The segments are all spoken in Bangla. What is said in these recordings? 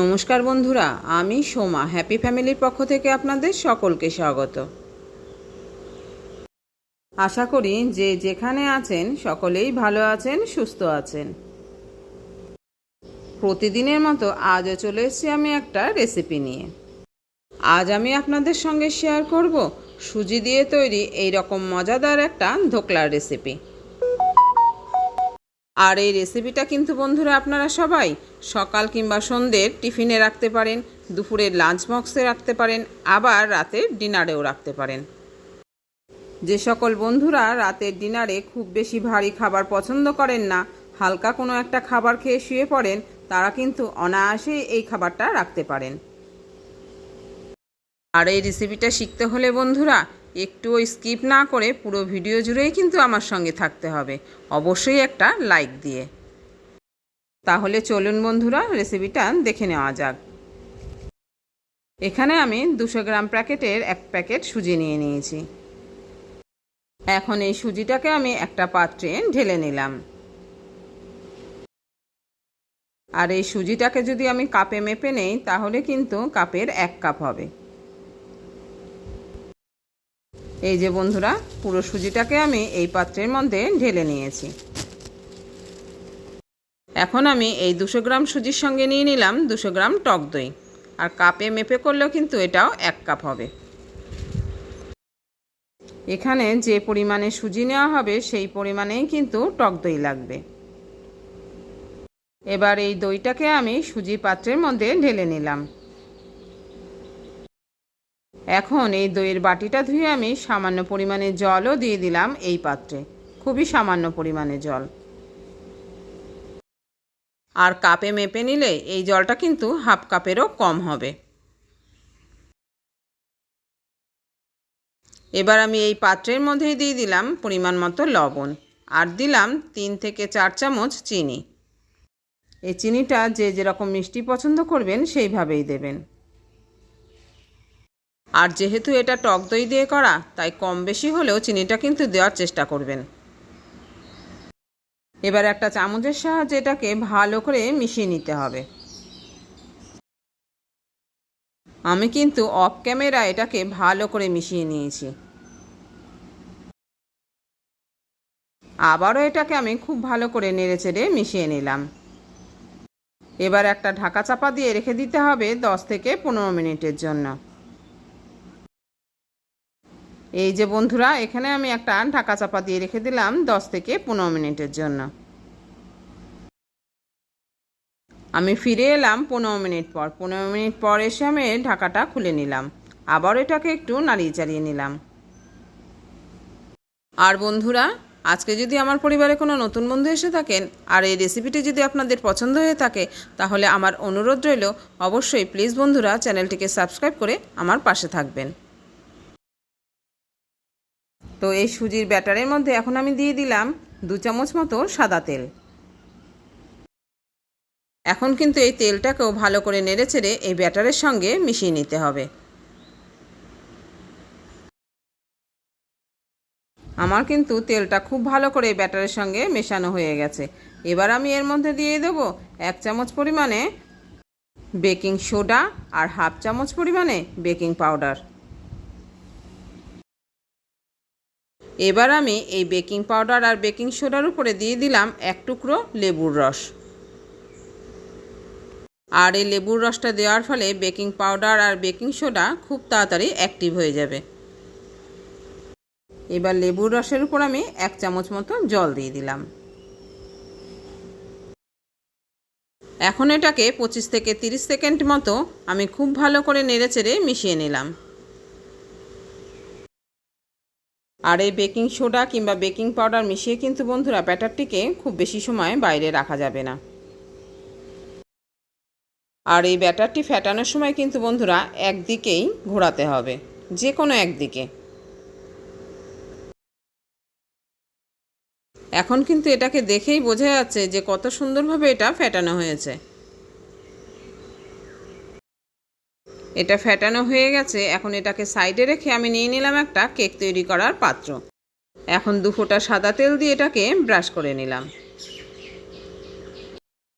নমস্কার বন্ধুরা, আমি সোমা হ্যাপি ফ্যামিলির পক্ষ থেকে আপনাদের সকলকে স্বাগত। আশা করি যে যেখানে আছেন, সকলেই ভালো আছেন, সুস্থ আছেন। প্রতিদিনের মতো আজও চলে এসেছি আমি একটা রেসিপি নিয়ে। আজ আমি আপনাদের সঙ্গে শেয়ার করব সুজি দিয়ে তৈরি এই রকম মজাদার একটা ধোকলার রেসিপি আর এই রেসিপিটা কিন্তু বন্ধুরা আপনারা সবাই সকাল কিংবা সন্ধ্যের টিফিনে রাখতে পারেন, দুপুরের লাঞ্চ বক্সে রাখতে পারেন, আবার রাতের ডিনারেও রাখতে পারেন। যে সকল বন্ধুরা রাতের ডিনারে খুব বেশি ভারী খাবার পছন্দ করেন না, হালকা কোনো একটা খাবার খেয়ে শুয়ে পড়েন, তারা কিন্তু অনায়াসেই এই খাবারটা রাখতে পারেন। আর এই রেসিপিটা শিখতে হলে বন্ধুরা একটুও স্কিপ না করে পুরো ভিডিও জুড়েই কিন্তু আমার সঙ্গে থাকতে হবে। অবশ্যই একটা লাইক দিয়ে। তাহলে চলুন বন্ধুরা রেসিপিটা দেখে নেওয়া যাক। এখানে আমি দুশো গ্রাম প্যাকেটের এক প্যাকেট সুজি নিয়ে নিয়েছি। এখন এই সুজিটাকে আমি একটা পাত্রে ঢেলে নিলাম। আর এই সুজিটাকে যদি আমি কাপে মেপে নেই, তাহলে কিন্তু কাপের এক কাপ হবে। এই যে বন্ধুরা, পুরো সুজিটাকে আমি এই পাত্রের মধ্যে ঢেলে নিয়েছি। এখন আমি এই দুশো গ্রাম সুজির সঙ্গে নিয়ে নিলাম দুশো গ্রাম টক দই। আর কাপে মেপে করলেও কিন্তু এটাও এক কাপ হবে। এখানে যে পরিমাণে সুজি নেওয়া হবে, সেই পরিমাণেই কিন্তু টক দই লাগবে। এবার এই দইটাকে আমি সুজি পাত্রের মধ্যে ঢেলে নিলাম। এখন এই দইয়ের বাটিটা ধুয়ে আমি সামান্য পরিমাণে জলও দিয়ে দিলাম এই পাত্রে। খুবই সামান্য পরিমাণে জল। আর কাপে মেপে নিলে এই জলটা কিন্তু হাফ কাপেরও কম হবে। এবার আমি এই পাত্রের মধ্যেই দিয়ে দিলাম পরিমাণ মতো লবণ আর দিলাম তিন থেকে চার চামচ চিনি। এই চিনিটা যে যেরকম মিষ্টি পছন্দ করবেন সেইভাবেই দেবেন। আর যেহেতু এটা টক দই দিয়ে করা, তাই কম বেশি হলেও চিনিটা কিন্তু দেওয়ার চেষ্টা করবেন। এবার একটা চামচের সাহায্যে এটাকে ভালো করে মিশিয়ে নিতে হবে। আমি কিন্তু অফ ক্যামেরা এটাকে ভালো করে মিশিয়ে নিয়েছি। আবারও এটাকে আমি খুব ভালো করে নেড়ে চেড়ে মিশিয়ে নিলাম। এবার একটা ঢাকা চাপা দিয়ে রেখে দিতে হবে দশ থেকে পনেরো মিনিটের জন্য। এই যে বন্ধুরা, এখানে আমি একটা ঢাকা চাপা দিয়ে রেখে দিলাম দশ থেকে পনেরো মিনিটের জন্য। আমি ফিরে এলাম পনেরো মিনিট পর। পনেরো মিনিট পর এসে আমি ঢাকাটা খুলে নিলাম। আবার এটাকে একটু নাড়িয়ে চালিয়ে নিলাম। আর বন্ধুরা, আজকে যদি আমার পরিবারে কোনো নতুন বন্ধু এসে থাকেন, আর এই রেসিপিটি যদি আপনাদের পছন্দ হয়ে থাকে, তাহলে আমার অনুরোধ রইল, অবশ্যই প্লিজ বন্ধুরা চ্যানেলটিকে সাবস্ক্রাইব করে আমার পাশে থাকবেন। তো এই সুজির ব্যাটারের মধ্যে এখন আমি দিয়ে দিলাম দু চামচ মতো সাদা তেল। এখন কিন্তু এই তেলটাকেও ভালো করে নেড়ে ছেড়ে এই ব্যাটারের সঙ্গে মিশিয়ে নিতে হবে। আমার কিন্তু তেলটা খুব ভালো করে ব্যাটারের সঙ্গে মেশানো হয়ে গেছে। এবার আমি এর মধ্যে দিয়ে দেব এক চামচ পরিমাণে বেকিং সোডা আর হাফ চামচ পরিমাণে বেকিং পাউডার। এবার আমি এই বেকিং পাউডার আর বেকিং সোডার উপরে দিয়ে দিলাম এক টুকরো লেবুর রস। আর এই লেবুর রসটা দেওয়ার ফলে বেকিং পাউডার আর বেকিং সোডা খুব তাড়াতাড়ি অ্যাক্টিভ হয়ে যাবে। এবার লেবুর রসের উপর আমি এক চামচ মতো জল দিয়ে দিলাম। এখন এটাকে পঁচিশ থেকে তিরিশ সেকেন্ড মতো আমি খুব ভালো করে নেড়ে চেড়ে মিশিয়ে নিলাম। আর এই বেকিং সোডা কিংবা বেকিং পাউডার মিশিয়ে কিন্তু বন্ধুরা ব্যাটারটিকে খুব বেশি সময় বাইরে রাখা যাবে না। আর এই ব্যাটারটি ফ্যাটানোর সময় কিন্তু বন্ধুরা একদিকেই ঘোরাতে হবে যে কোনো একদিকে। এখন কিন্তু এটাকে দেখেই বোঝা যাচ্ছে যে কত সুন্দরভাবে এটা ফ্যাটানো হয়েছে। এটা ফ্যাটানো হয়ে গেছে, এখন এটাকে সাইডে রেখে আমি নিয়ে নিলাম একটা কেক তৈরি করার পাত্র। এখন দু ফোঁটা সাদা তেল দিয়ে এটাকে ব্রাশ করে নিলাম।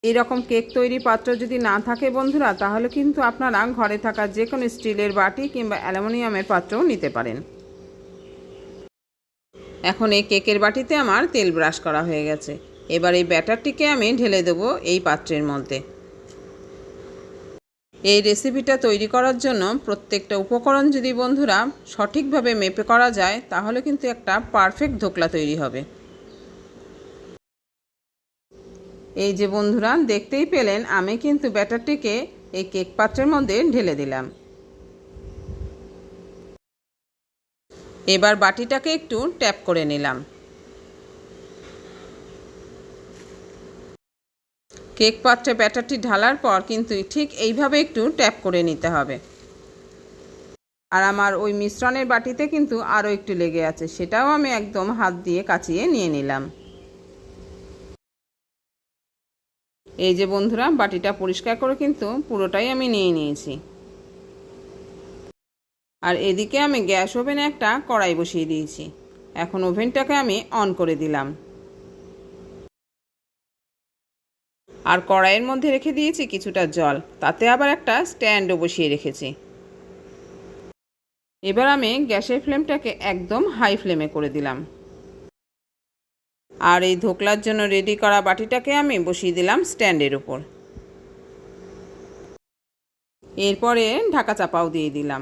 এই রকম কেক তৈরি পাত্র যদি না থাকে বন্ধুরা, তাহলে কিন্তু আপনারা ঘরে থাকা যে কোনো স্টিলের বাটি কিংবা অ্যালুমিনিয়ামের পাত্রও নিতে পারেন। এখন এই কেকের বাটিতে আমার তেল ব্রাশ করা হয়ে গেছে। এবার এই ব্যাটারটিকে আমি ঢেলে দেবো এই পাত্রের মধ্যে। এই রেসিপিটা তৈরি করার জন্য প্রত্যেকটা উপকরণ যদি বন্ধুরা সঠিকভাবে মেপে করা যায়, তাহলে কিন্তু একটা পারফেক্ট ধোকলা তৈরি হবে। এই যে বন্ধুরা, দেখতেই পেলেন, আমি কিন্তু ব্যাটারটিকে এই কেক পাত্রের মধ্যে ঢেলে দিলাম। এবার বাটিটাকে একটু ট্যাপ করে নিলাম। কেক পাত্রে ব্যাটারটি ঢালার পর কিন্তু ঠিক এইভাবে একটু ট্যাপ করে নিতে হবে। আর আমার ওই মিশ্রণের বাটিতে কিন্তু আরও একটু লেগে আছে, সেটাও আমি একদম হাত দিয়ে কাচিয়ে নিয়ে নিলাম। এই যে বন্ধুরা, বাটিটা পরিষ্কার করে কিন্তু পুরোটাই আমি নিয়ে নিয়েছি। আর এদিকে আমি গ্যাস ওভেনে একটা কড়াই বসিয়ে দিয়েছি। এখন ওভেনটাকে আমি অন করে দিলাম। আর কড়াইয়ের মধ্যে রেখে দিয়েছি কিছুটা জল। তাতে আবার একটা স্ট্যান্ডও বসিয়ে রেখেছি। এবার আমি গ্যাসের ফ্লেমটাকে একদম হাই ফ্লেমে করে দিলাম। আর এই ধোকলার জন্য রেডি করা বাটিটাকে আমি বসিয়ে দিলাম স্ট্যান্ডের উপর। এরপরে ঢাকা চাপাও দিয়ে দিলাম।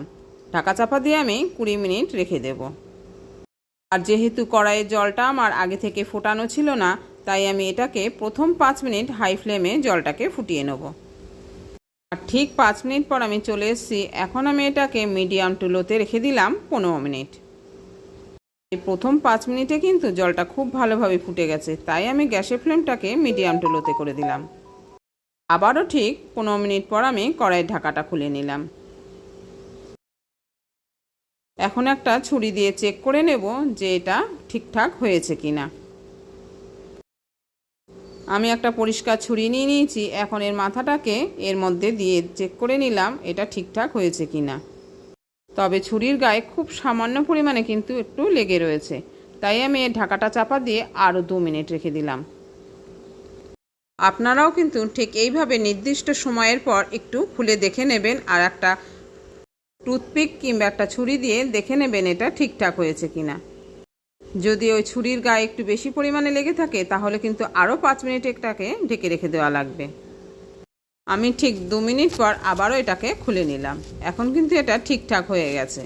ঢাকা চাপা দিয়ে আমি কুড়ি মিনিট রেখে দেব। আর যেহেতু কড়াইয়ের জলটা আমার আগে থেকে ফোটানো ছিল না তাই আমি এটাকে প্রথম পাঁচ মিনিট হাই ফ্লেমে জলটাকে ফুটিয়ে নেব। আর ঠিক পাঁচ মিনিট পর আমি চলে এসেছি। এখন আমি এটাকে মিডিয়াম টু লোতে রেখে দিলাম পনেরো মিনিট। এই প্রথম পাঁচ মিনিটে কিন্তু জলটা খুব ভালোভাবে ফুটে গেছে, তাই আমি গ্যাসের ফ্লেমটাকে মিডিয়াম টু লোতে করে দিলাম। আবারও ঠিক পনেরো মিনিট পর আমি কড়াইয়ের ঢাকাটা খুলে নিলাম। এখন একটা ছুরি দিয়ে চেক করে নেব যে এটা ঠিকঠাক হয়েছে কি না আমি একটা পরিষ্কার ছুরি নিয়ে নিয়েছি, এখন এর মাথাটাকে এর মধ্যে দিয়ে চেক করে নিলাম এটা ঠিকঠাক হয়েছে কি না তবে ছুরির গায়ে খুব সামান্য পরিমাণে কিন্তু একটু লেগে রয়েছে, তাই আমি এর ঢাকাটা চাপা দিয়ে আরও দু মিনিট রেখে দিলাম। আপনারাও কিন্তু ঠিক এইভাবে নির্দিষ্ট সময়ের পর একটু খুলে দেখে নেবেন আর একটা টুথপিক কিংবা একটা ছুরি দিয়ে দেখে নেবেন এটা ঠিকঠাক হয়েছে কিনা। যদি ওই ছুরির গায়ে একটু বেশি পরিমাণে লেগে থাকে, তাহলে কিন্তু আরও পাঁচ মিনিট এটাকে ঢেকে রেখে দেওয়া লাগবে। আমি ঠিক দু মিনিট পর আবারও এটাকে খুলে নিলাম। এখন কিন্তু এটা ঠিকঠাক হয়ে গেছে।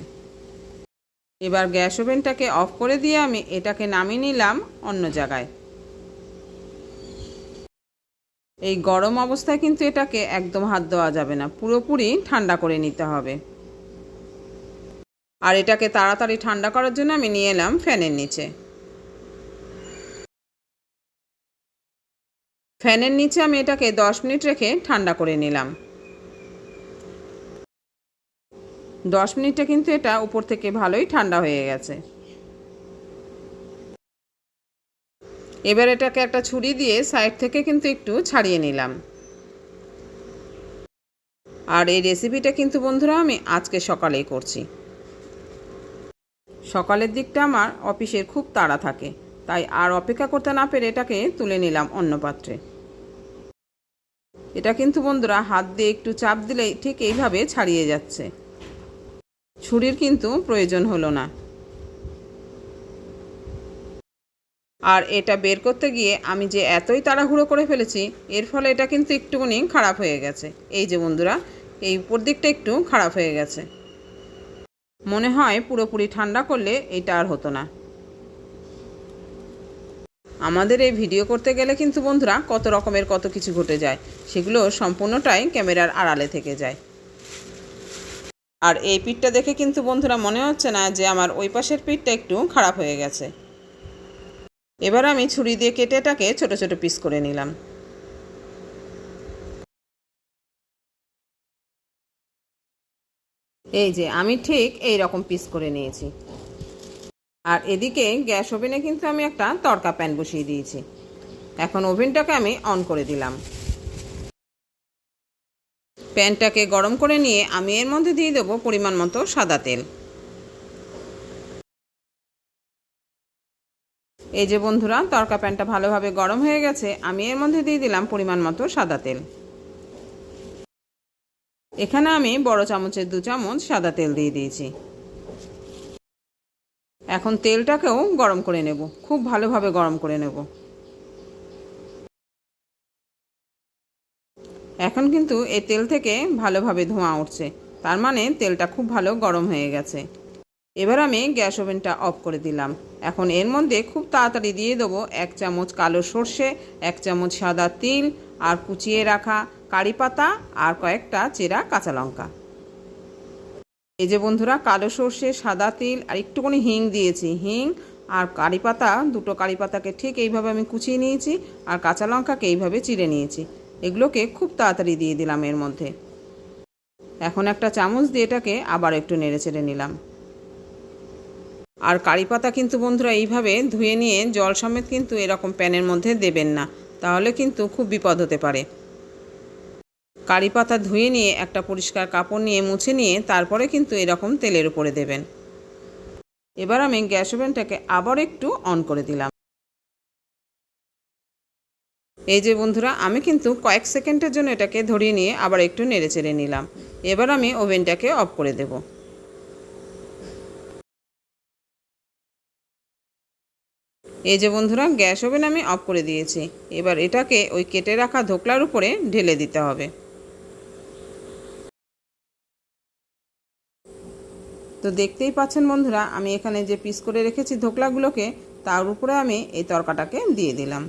এবার গ্যাস ওভেনটাকে অফ করে দিয়ে আমি এটাকে নামিয়ে নিলাম অন্য জায়গায়। এই গরম অবস্থায় কিন্তু এটাকে একদম হাত দেওয়া যাবে না। পুরোপুরি ঠান্ডা করে নিতে হবে। আর এটাকে তাড়াতাড়ি ঠান্ডা করার জন্য আমি নিয়ে এলাম ফ্যানের নিচে। ফ্যানের নিচে আমি এটাকে দশ মিনিট রেখে ঠান্ডা করে নিলাম। দশ মিনিটে কিন্তু এটা উপর থেকে ভালোই ঠান্ডা হয়ে গেছে। এবার এটাকে একটা ছুরি দিয়ে সাইড থেকে কিন্তু একটু ছাড়িয়ে নিলাম। আর এই রেসিপিটা কিন্তু বন্ধুরা আমি আজকে সকালেই করছি। সকালের দিকটা আমার অফিসের খুব তাড়া থাকে, তাই আর অপেক্ষা করতে না পেরে এটাকে তুলে নিলাম অন্য পাত্রে। এটা কিন্তু বন্ধুরা হাত দিয়ে একটু চাপ দিলেই ঠিক এইভাবে ছাড়িয়ে যাচ্ছে। ছুরির কিন্তু প্রয়োজন হলো না। আর এটা বের করতে গিয়ে আমি যে এতই তাড়াহুড়ো করে ফেলেছি, এর ফলে এটা কিন্তু একটুখানি খারাপ হয়ে গেছে। এই যে বন্ধুরা, এই উপর দিকটা একটু খারাপ হয়ে গেছে। মনে হয় পুরোপুরি ঠান্ডা করলে এটা আর হতো না। আমাদের এই ভিডিও করতে গেলে কিন্তু বন্ধুরা কত রকমের কত কিছু ঘটে যায়, সেগুলো সম্পূর্ণটাই ক্যামেরার আড়ালে থেকে যায়। আর এই পিঠটা দেখে কিন্তু বন্ধুরা মনে হচ্ছে না যে আমার ওই পাশের পিঠটা একটু খারাপ হয়ে গেছে। এবার আমি ছুরি দিয়ে কেটে এটাকে ছোট ছোট পিস করে নিলাম। এই যে, আমি ঠিক এই রকম পিস করে নিয়েছি। আর এদিকে গ্যাস ওভেনে কিন্তু আমি একটা তড়কা প্যান বসিয়ে দিয়েছি। এখন ওভেনটাকে আমি অন করে দিলাম। প্যানটাকে গরম করে নিয়ে আমি এর মধ্যে দিয়ে দেবো পরিমাণ মতো সাদা তেল। এই যে বন্ধুরা, তরকা প্যানটা ভালোভাবে গরম হয়ে গেছে, আমি এর মধ্যে দিয়ে দিলাম পরিমাণ মতো সাদা তেল। এখানে আমি বড় চামচের দু চামচ সাদা তেল দিয়ে দিয়েছি। এখন তেলটাকেও গরম করে নেব। খুব ভালোভাবে গরম করে নেব। এখন কিন্তু এই তেল থেকে ভালোভাবে ধোঁয়া উঠছে। তার মানে তেলটা খুব ভালো গরম হয়ে গেছে। এবার আমি গ্যাস ওভেনটা অফ করে দিলাম। এখন এর মধ্যে খুব তাড়াতাড়ি দিয়ে দেবো এক চামচ কালো সর্ষে, এক চামচ সাদা তিল আর কুচিয়ে রাখা কারি পাতা আর কয়েকটা চেরা কাঁচা লঙ্কা। এই যে বন্ধুরা, কালো সর্ষে, সাদা তিল আর একটুখানি হিং দিয়েছি। হিং আর কারি পাতা, দুটো কারি পাতাকে ঠিক এইভাবে আমি কুচিয়ে নিয়েছি আর কাঁচা লঙ্কাকে এইভাবে চিড়ে নিয়েছি। এগুলোকে খুব তাড়াতাড়ি দিয়ে দিলাম এর মধ্যে। এখন একটা চামচ দিয়ে এটাকে আবার একটু নেড়ে চেড়ে নিলাম। আর কারি পাতা কিন্তু বন্ধুরা এইভাবে ধুয়ে নিয়ে জল সমেত কিন্তু এরকম প্যানের মধ্যে দেবেন না। তাহলে কিন্তু খুব বিপদ হতে পারে। কারি পাতা ধুয়ে নিয়ে, একটা পরিষ্কার কাপড় নিয়ে মুছে নিয়ে তারপরে কিন্তু এরকম তেলের উপরে দেবেন। এবার আমি গ্যাস ওভেনটাকে আবার একটু অন করে দিলাম। এই যে বন্ধুরা, আমি কিন্তু কয়েক সেকেন্ডের জন্য এটাকে ধরিয়ে নিয়ে আবার একটু নেড়ে চেড়ে নিলাম। এবার আমি ওভেনটাকে অফ করে দেব। এই যে বন্ধুরা, গ্যাস ওভেন আমি অফ করে দিয়েছি। এবার এটাকে ওই কেটে রাখা ধোকলার উপরে ঢেলে দিতে হবে। তো দেখতেই পাচ্ছেন বন্ধুরা, আমি এখানে যে পিস করে রেখেছি ধোকলাগুলোকে, তার উপরে আমি এই তরকাটাকে দিয়ে দিলাম।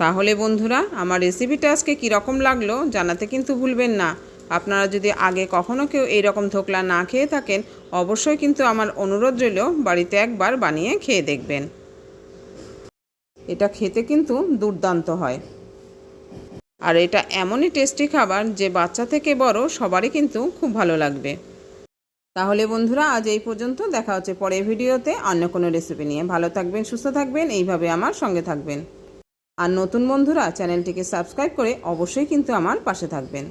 তাহলে বন্ধুরা, আমার রেসিপিটা আজকে কীরকম লাগল জানাতে কিন্তু ভুলবেন না। আপনারা যদি আগে কখনও কেউ এইরকম ধোকলা না খেয়ে থাকেন, অবশ্যই কিন্তু আমার অনুরোধ রইল বাড়িতে একবার বানিয়ে খেয়ে দেখবেন। এটা খেতে কিন্তু দুর্দান্ত হয়। আর এটা এমনই টেস্টি খাবার যে বাচ্চা থেকে বড় সবারই কিন্তু খুব ভালো লাগবে। তাহলে বন্ধুরা, আজ এই পর্যন্ত। দেখা হচ্ছে পরের ভিডিওতে অন্য কোনো রেসিপি নিয়ে। ভালো থাকবেন, সুস্থ থাকবেন, এইভাবে আমার সঙ্গে থাকবেন। আর নতুন বন্ধুরা, চ্যানেলটিকে সাবস্ক্রাইব করে অবশ্যই কিন্তু আমার পাশে থাকবেন।